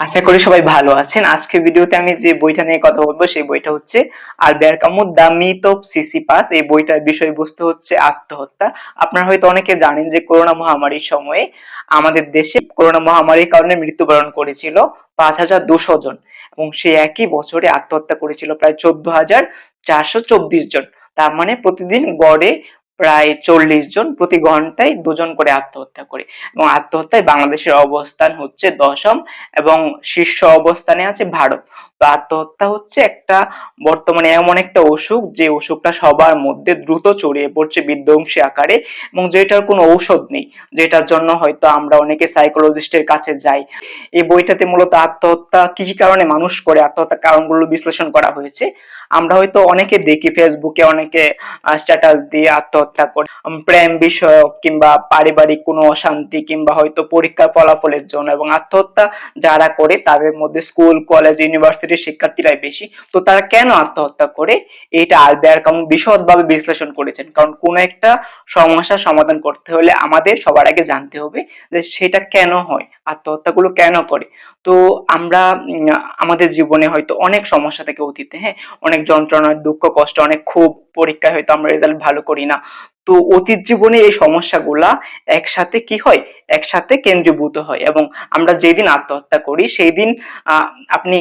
আশা করি সবাই ভালো আছেন। আজকে ভিডিওতে আমি যে বইটা নিয়ে কথা বলব, সেই বইটা হচ্ছে Albert Camus the myth of Sisyphus. এই বইটার বিষয়বস্তু হচ্ছে আত্মহত্যা। আপনারা হয়তো অনেকে জানেন যে করোনা মহামারীর সময়ে আমাদের দেশে করোনা মহামারীর কারণে মৃত্যুবরণ করেছিল পাঁচ হাজার দুশো জন এবং সেই একই বছরে আত্মহত্যা করেছিল প্রায় চোদ্দ হাজার চারশো চব্বিশ জন। তার মানে প্রতিদিন গড়ে প্রায় চল্লিশ জন প্রতি ঘন্টায় দুজন করে আত্মহত্যা করে। এবং আত্মহত্যায় বাংলাদেশের অবস্থান হচ্ছে দশম এবং শীর্ষ অবস্থানে আছে ভারত। আত্মহত্যা হচ্ছে একটা বর্তমানে এমন একটা অসুখ যে অসুখটা সবার মধ্যে দ্রুত ছড়িয়ে পড়ছে বিধ্বংসী আকারে এবং যেটার কোনো ঔষধ নেই, যেটার জন্য হয়তো আমরা অনেকে সাইকোলজিস্টের কাছে যাই। এই বইটাতে মূলত আত্মহত্যা কি কি কারণে মানুষ করে, আত্মহত্যার কারণগুলো বিশ্লেষণ করা হয়েছে। আমরা হয়তো অনেকে দেখি ফেসবুকে অনেকে স্ট্যাটাস দিয়ে আত্মহত্যা করে। প্রেম বিষয়ক কিংবা পারিবারিক কোনো অশান্তি কিংবা হয়তো পরীক্ষার ফলাফলের জন্য এবং আত্মহত্যা যারা করে তাদের মধ্যে স্কুল, কলেজ ইউনিভার্সিটির শিক্ষার্থীরাই বেশি। তো তারা কেন আত্মহত্যা করে? এটা আলবেয়ার কামু বিশদভাবে বিশ্লেষণ করেছেন। কারণ কোন একটা সমস্যার সমাধান করতে হলে আমাদের সবার আগে জানতে হবে যে সেটা কেন হয়, আত্মহত্যাগুলো কেন করে। তো আমরা আমাদের জীবনে হয়তো অনেক সমস্যা থাকে অতীতে হ্যাঁ অনেক যন্ত্রণা দুঃখ, কষ্ট, অনেক খুব পরীক্ষায় হয়তো আমরা রেজাল্ট ভালো করি না। তো অতীত জীবনে এই সমস্যাগুলা একসাথে কি হয়? একসাথে কেন্দ্রীভূত হয়। এবং আমরা যেদিন আত্মহত্যা করি সেই দিন আপনি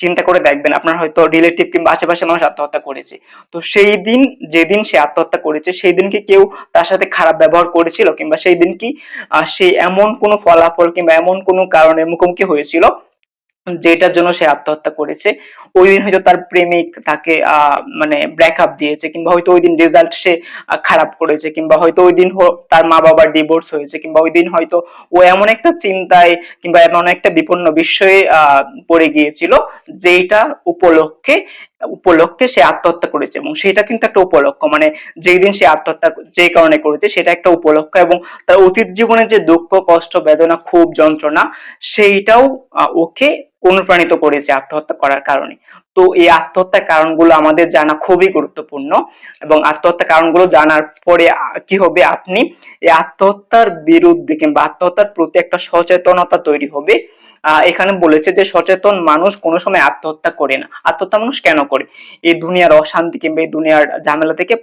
চিন্তা করে দেখবেন আপনার হয়তো রিলেটিভ কিংবা আশেপাশে মানুষ আত্মহত্যা করেছে। তো সেই দিন, যেদিন সে আত্মহত্যা করেছে, সেই দিন কি কেউ তার সাথে খারাপ ব্যবহার করেছিল? কিংবা সেই দিন কি সে এমন কোনো ফলাফল কিংবা এমন কোনো কারণে মুখোমুখি হয়েছিল? যেটার জন্য সে আত্মহত্যা করেছে, ওই দিন হয়তো তার প্রেমিক তাকে মানে ব্রেকআপ দিয়েছে কিংবা হয়তো ওই দিন রেজাল্ট সে খারাপ করেছে কিংবা হয়তো ওই দিন তার মা বাবার ডিভোর্স হয়েছে কিংবা ওই দিন হয়তো ও এমন একটা চিন্তায় কিংবা এমন একটা বিপন্ন বিষয়ে পড়ে গিয়েছিল যেটা উপলক্ষে উপলক্ষে সে আত্মহত্যা করেছে এবং সেটা কিন্তু একটা উপলক্ষ। মানে যেই দিন সে আত্মহত্যা যে কারণে করেছে সেটা একটা উপলক্ষ এবং তার অতীত জীবনে যে দুঃখ, কষ্ট, বেদনা খুব যন্ত্রণা সেইটাও ওকে অনুপ্রাণিত করেছে আত্মহত্যা করার কারণে। তো এই আত্মহত্যার কারণগুলো আমাদের জানা খুবই গুরুত্বপূর্ণ এবং আত্মহত্যার কারণগুলো জানার পরে কি হবে? আপনি এই আত্মহত্যার বিরুদ্ধে কিংবা আত্মহত্যার প্রতি একটা সচেতনতা তৈরি হবে। এখানে বলেছে যে সচেতন মানুষ কোনো সময় আত্মহত্যা করে না। আত্মহত্যা মানুষ কেন করে? এই দুনিয়ার অশান্তি কিংবা এই দুনিয়ার ঝামেলা থেকে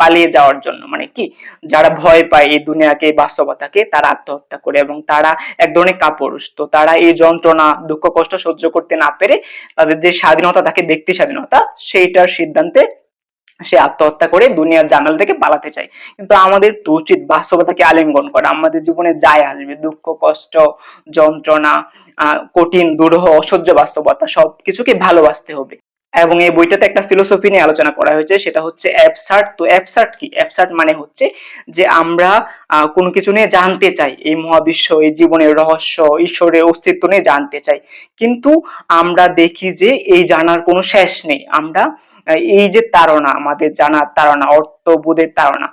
পালিয়ে যাওয়ার জন্য। মানে কি? যারা ভয় পায় এই দুনিয়াকে, বাস্তবতাকে, তারা আত্মহত্যা করে এবং তারা এক ধরনের কাপুরুষ। তো তারা এই যন্ত্রণা, দুঃখ, কষ্ট সহ্য করতে না পেরে তাদের যে স্বাধীনতা, তাকে ব্যক্তি স্বাধীনতা, সেইটার সিদ্ধান্তে সে আত্মহত্যা করে দুনিয়ার জানাল থেকে পালাতে চায়। কিন্তু আমাদের উচিত বাস্তবতাকে আলিঙ্গন করা। আমাদের জীবনে যাই আসবে, দুঃখ, কষ্ট, যন্ত্রণা কঠিন, দুরূহ, অসহ্য বাস্তবতা, সবকিছুকে ভালোবাসতে হবে। এবং এই বইটাতে একটা ফিলোসফি নিয়ে আলোচনা করা হয়েছে, সেটা হচ্ছে অ্যাবসার্ট তো অ্যাবসার্ট কি? অ্যাবসার্ট মানে হচ্ছে যে আমরা কোনো কিছু নিয়ে জানতে চাই। এই মহাবিশ্ব, এই জীবনের রহস্য, ঈশ্বরের অস্তিত্ব নিয়ে জানতে চাই। কিন্তু আমরা দেখি যে এই জানার কোনো শেষ নেই। আমরা এই যে তারা আমাদের জানার তাড়না অর্থবোধের তাড়না,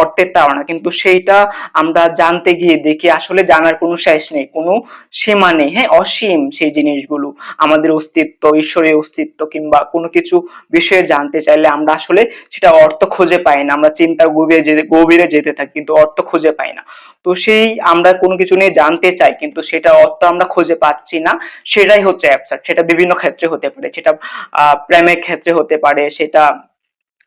অর্থের তাড়না। কিন্তু সেইটা আমরা জানতে গিয়ে দেখি আসলে জানার কোনো শেষ নেই, কোনো সীমা নেই। হ্যাঁ অসীম সেই জিনিসগুলো। আমাদের অস্তিত্ব, ঈশ্বরের অস্তিত্ব কিংবা কোনো কিছু বিষয়ে জানতে চাইলে আমরা আসলে সেটা অর্থ খুঁজে পাই না। আমরা চিন্তার গভীরে যেতে গভীরে যেতে থাকি, কিন্তু অর্থ খুঁজে পাই না। তো সেই আমরা কোনো কিছু নিয়ে জানতে চাই, কিন্তু সেটা অর্থ আমরা খুঁজে পাচ্ছি না। সেটাই হচ্ছে অ্যাবসার্ট সেটা বিভিন্ন ক্ষেত্রে হতে পারে। সেটা প্রেমের ক্ষেত্রে হতে পারে, সেটা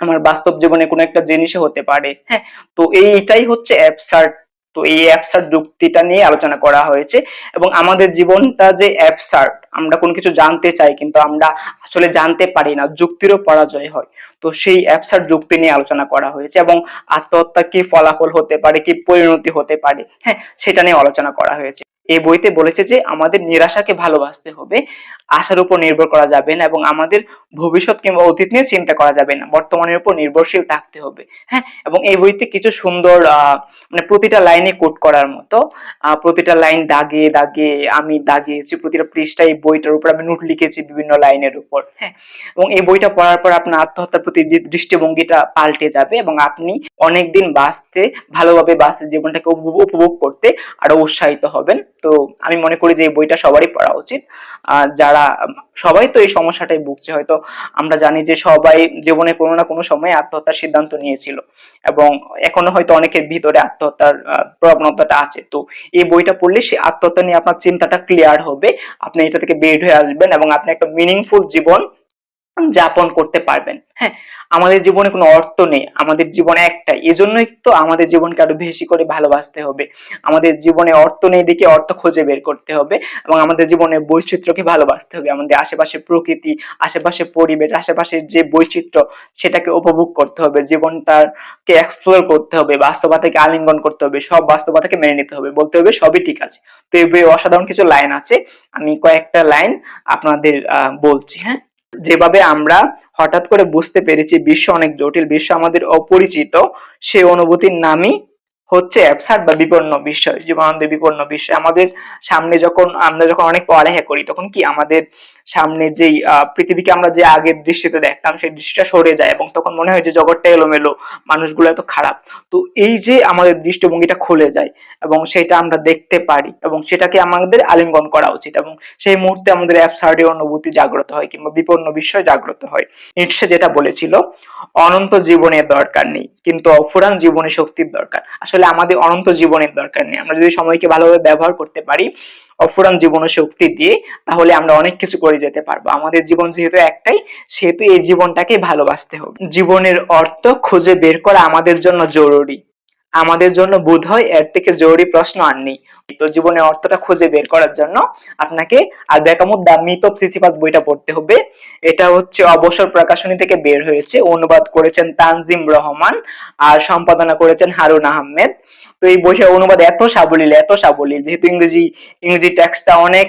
আমার বাস্তব জীবনে কোনো একটা জিনিসে হতে পারে। হ্যাঁ তো এইটাই হচ্ছে অ্যাবসার্ট তো এই অ্যাবসার্ট যুক্তিটা নিয়ে আলোচনা করা হয়েছে এবং আমাদের জীবনটা যে অ্যাবসার্ট আমরা কোনো কিছু জানতে চাই কিন্তু আমরা আসলে জানতে পারি না, যুক্তিরও পরাজয় হয়। তো সেই অ্যাবসার্ট যুক্তি নিয়ে আলোচনা করা হয়েছে এবং আত্মহত্যা কি ফলাফল হতে পারে, কি পরিণতি হতে পারে হ্যাঁ সেটা নিয়ে আলোচনা করা হয়েছে। এই বইতে বলেছে যে আমাদের নিরাশাকে ভালোবাসতে হবে, আশার উপর নির্ভর করা যাবে না এবং আমাদের ভবিষ্যৎ কিংবা অতীত নিয়ে চিন্তা করা যাবে না, বর্তমানের উপর নির্ভরশীল থাকতে হবে হ্যাঁ? এবং এই বইতে কিছু সুন্দর মানে প্রতিটা লাইনে কোট করার মতো প্রতিটা লাইন দাগিয়ে দাগিয়ে আমি দাগিয়েছি প্রতিটা পৃষ্ঠা এই বইটার উপর আমি নোট লিখেছি বিভিন্ন লাইনের উপর হ্যাঁ? এবং এই বইটা পড়ার পর আপনার আত্মহত্যার প্রতি দৃষ্টিভঙ্গিটা পাল্টে যাবে এবং আপনি অনেকদিন বাঁচতে, ভালোভাবে বাঁচতে জীবনটাকে উপভোগ করতে আরও উৎসাহিত হবেন। তো আমি মনে করি যে এই বইটা সবারই পড়া উচিত। যারা, সবাই তো এই সমস্যাটাই ভুগছে। হয়তো আমরা জানি যে সবাই জীবনে কোনো না কোনো সময় আত্মহত্যার সিদ্ধান্ত নিয়েছিল এবং এখনও হয়তো অনেকের ভিতরে আত্মহত্যার প্রবণতাটা আছে। তো এই বইটা পড়লে সে আত্মহত্যা নিয়ে আপনার চিন্তাটা ক্লিয়ার হবে। আপনি এটা থেকে বের হয়ে আসবেন এবং আপনি একটা মিনিংফুল জীবন যাপন করতে পারবেন। হ্যাঁ আমাদের জীবনে কোনো অর্থ নেই, আমাদের জীবনে একটাই। এজন্যই তো আমাদের জীবনকে আরও বেশি করে ভালোবাসতে হবে। আমাদের জীবনে অর্থ নেই দেখে অর্থ খুঁজে বের করতে হবে এবং আমাদের জীবনে বৈচিত্র্যকে ভালোবাসতে হবে। আমাদের আশেপাশে প্রকৃতি আশেপাশে পরিবেশ, আশেপাশের যে বৈচিত্র্য, সেটাকে উপভোগ করতে হবে। জীবনটাকে এক্সপ্লোর করতে হবে, বাস্তবতাকে আলিঙ্গন করতে হবে, সব বাস্তবতাকে মেনে নিতে হবে, বলতে হবে সবই ঠিক আছে। তো এই অসাধারণ কিছু লাইন আছে, আমি কয়েকটা লাইন আপনাদের বলছি হ্যাঁ? যেভাবে আমরা হঠাৎ করে বুঝতে পেরেছি বিশ্ব অনেক জটিল, বিশ্ব আমাদের অপরিচিত, সে অনুভূতির নামই হচ্ছে অ্যাবসার্ড বা বিপন্ন বিষয়, জীবনানন্দের বিপন্ন বিষয়। আমাদের সামনে যখন, আমরা যখন অনেক পড়ালেখা করি, তখন কি আমাদের সামনে যেই পৃথিবীকে আমরা যে আগের দৃষ্টিতে দেখতাম, সেই দৃষ্টিটা সরে যায় এবং তখন মনে হয় যে জগৎটা এলোমেলো, মানুষগুলো এত খারাপ। তো এই যে আমাদের দৃষ্টিভঙ্গিটা খুলে যায় এবং সেটা আমরা দেখতে পারি এবং সেটাকে আমাদের আলিঙ্গন করা উচিত এবং সেই মুহূর্তে আমাদের অ্যাবসার্ডের অনুভূতি জাগ্রত হয় কিংবা বিপন্ন বিষয় জাগ্রত হয়। নিটসে যেটা বলেছিল, অনন্ত জীবনের দরকার নেই, কিন্তু অফুরান জীবনে শক্তির দরকার। আসলে আমাদের অনন্ত জীবনের দরকার নেই। আমরা যদি সময়কে ভালোভাবে ব্যবহার করতে পারি অফুরান জীবন শক্তি দিয়ে, তাহলে আমরা অনেক কিছু করে যেতে পারব। আমাদের জীবন যেহেতু একটাই, সেহেতু এই জীবনটাকে ভালোবাসতে হবে। জীবনের অর্থ খুঁজে বের করা আমাদের জন্য জরুরি। আমাদের জন্য বোধ হয় এর থেকে জরুরি প্রশ্ন আর নেই। তো জীবনের অর্থটা খুঁজে বের করার জন্য আপনাকে আর কামুর দ্য মিথ অফ সিসিফাস বইটা পড়তে হবে। এটা হচ্ছে অবসর প্রকাশনী থেকে বের হয়েছে। অনুবাদ করেছেন তানজিম রহমান আর সম্পাদনা করেছেন হারুন আহমেদ। তো এই বইটার অনুবাদ এত সাবলীল এত সাবলীল, যেহেতু ইংরেজি ইংরেজি টেক্সটটা অনেক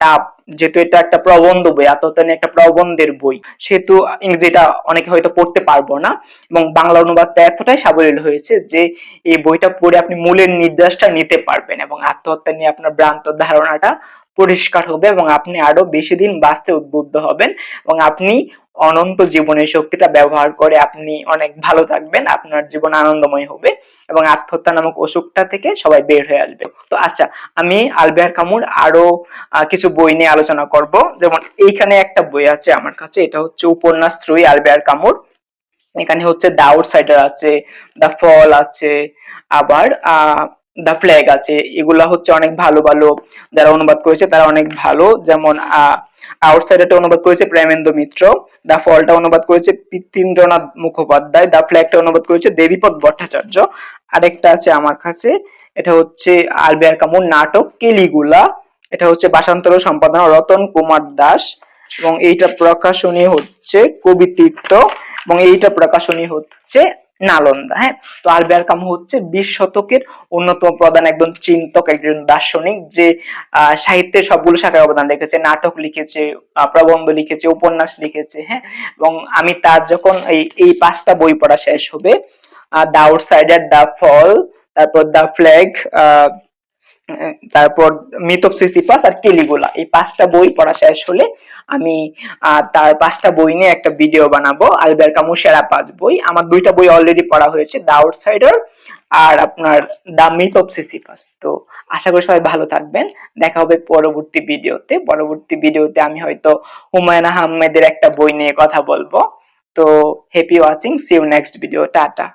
টাফ যেহেতু এটা একটা প্রবন্ধ বই আত্মহত্যা নিয়ে একটা প্রবন্ধের বই, সেহেতু ইংরেজিটা অনেকে হয়তো পড়তে পারব না এবং বাংলা অনুবাদটা এতটাই সাবলীল হয়েছে যে এই বইটা পড়ে আপনি মূলের নির্দেশটা নিতে পারবেন এবং আত্মহত্যা নিয়ে আপনার ভ্রান্ত ধারণাটা পরিষ্কার হবে এবং আপনি আরও বেশি দিন বাঁচতে উদ্বুদ্ধ হবেন এবং আপনি অনন্ত জীবনের শক্তিটা ব্যবহার করে আপনি অনেক ভালো থাকবেন, আপনার জীবন আনন্দময় হবে এবং আত্মহত্যা নামক অসুখটা থেকে সবাই বের হয়ে আসবে। তো আচ্ছা আমি আলবেয়ার কামুর আরও কিছু বই নিয়ে আলোচনা করব। যেমন এইখানে একটা বই আছে আমার কাছে, এটা হচ্ছে উপন্যাস ত্রয়ী আলবেয়ার কামুর। এখানে হচ্ছে দ্য আউটসাইডার আছে দ্য ফল আছে, আবার দ্য ফ্ল্যাগ আছে। এগুলা হচ্ছে অনেক ভালো ভালো, যারা অনুবাদ করেছে তারা অনেক ভালো। যেমন আউটসাইডারটা অনুবাদ করেছে প্রেমেন্দ্র মিত্র দ্য ফলটা অনুবাদ করেছে পিতীন্দ্রনাথ মুখোপাধ্যায় দ্য ফ্ল্যাগটা অনুবাদ করেছে দেবীপদ ভট্টাচার্য। আরেকটা আছে আমার কাছে, এটা হচ্ছে আলবেয়ার কামুর নাটক, কেলিগুলা। এটা হচ্ছে বাসান্তর সম্পাদনা, রতন কুমার দাস। এবং এইটা প্রকাশনী হচ্ছে কবি তীর্থ এবং এইটা প্রকাশনী হচ্ছে নালন্দা হ্যাঁ? তো আলবের কামু হচ্ছে বিশ শতকের অন্যতম প্রধান একজন চিন্তক একজন দার্শনিক যে আহ, সাহিত্যের সবগুলো শাখায় অবদান রেখেছে নাটক লিখেছে আহ, প্রবন্ধ লিখেছে উপন্যাস লিখেছে হ্যাঁ? এবং আমি তার যখন এই এই পাঁচটা বই পড়া শেষ হবে দা আউটসাইডার দ্য ফল তারপর দ্য ফ্ল্যাগ তারপর মিথ অফ সিসিপাস আর কেলিগুলা। এই পাঁচটা বই পড়া শেষ হলে আমি তার পাঁচটা বই নিয়ে একটা ভিডিও বানাবো, আলবের কামু সেরা পাঁচ বই। আমার দুইটা বই অলরেডি পড়া হয়েছে দ্য আউটসাইডার আর আপনার দ্য মিথ অফ সিসিপাস তো আশা করি সবাই ভালো থাকবেন। দেখা হবে পরবর্তী ভিডিওতে পরবর্তী ভিডিওতে আমি হয়তো হুমায়ুন আহমেদের একটা বই নিয়ে কথা বলব। তো happy watching see you next video tata.